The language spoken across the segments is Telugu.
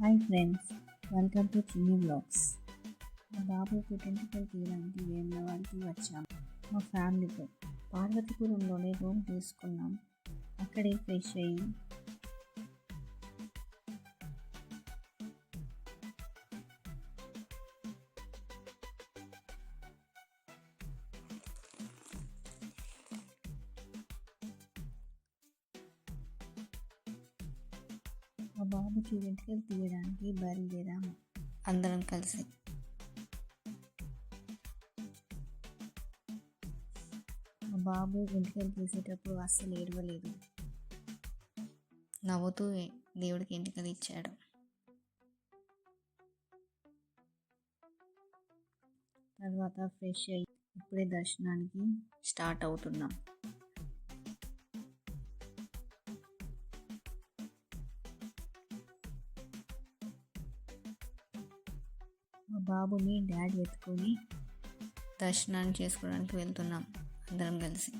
Hi friends welcome to Chinni blogs మా బాబు పుట్టింటికలు తీయడానికి వేములవాడికి వచ్చాము మా ఫ్యామిలీతో పార్వతీపురంలోనే రూమ్ తీసుకున్నాం. అక్కడే ఫ్రెష్ అయ్యి మా బాబుకి వెంట్రుకలు తీయడానికి బయలుదేరాము. అందరం కలిసి. మా బాబు వెంట్రుకలు తీసేటప్పుడు అస్సలు ఏడవలేదు. నవ్వుతూ దేవుడికి ఎంటికలు ఇచ్చాడు. తర్వాత ఫ్రెష్ అయ్యి ఇప్పుడే దర్శనానికి స్టార్ట్ అవుతున్నాం. మా బాబుని డాడీ ఎత్తుకొని దర్శనాన్ని చేసుకోవడానికి వెళ్తున్నాం. అందరం కలిసి.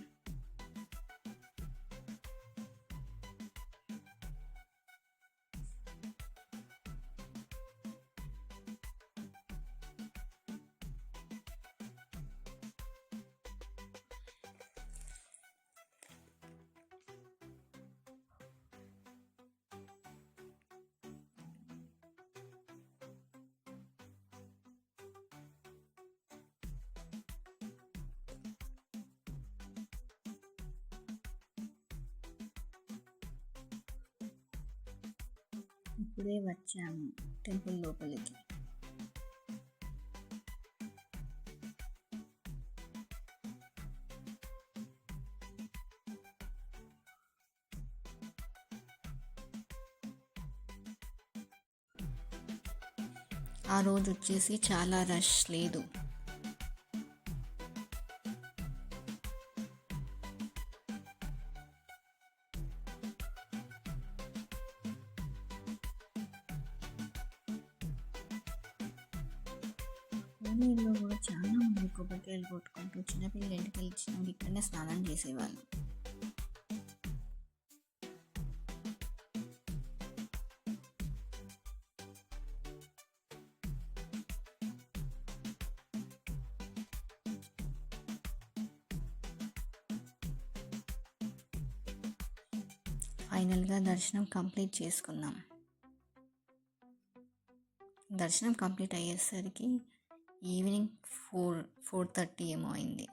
ఇప్పుడే వచ్చాము టెంపుల్ లోపలికి. ఆ రోజు వచ్చేసి చాలా రష్ లేదు. ఊళ్ళో కూడా చాలా మంది కొబ్బరికాయలు కొట్టుకుంటూ చిన్నపిల్లలు ఇంటికి ఇచ్చినప్పుడు ఇక్కడనే స్నానం చేసేవాళ్ళు. ఫైనల్గా దర్శనం కంప్లీట్ చేసుకున్నాం. దర్శనం కంప్లీట్ అయ్యేసరికి ఈవినింగ్ ఫోర్ ఫోర్ థర్టీ ఏమో అయింది.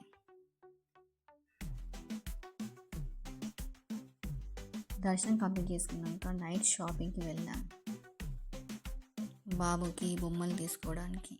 దర్శనం కంప్లీట్ చేసుకున్నాక నైట్ షాపింగ్కి వెళ్ళాం. బాబుకి బొమ్మలు తీసుకోవడానికి.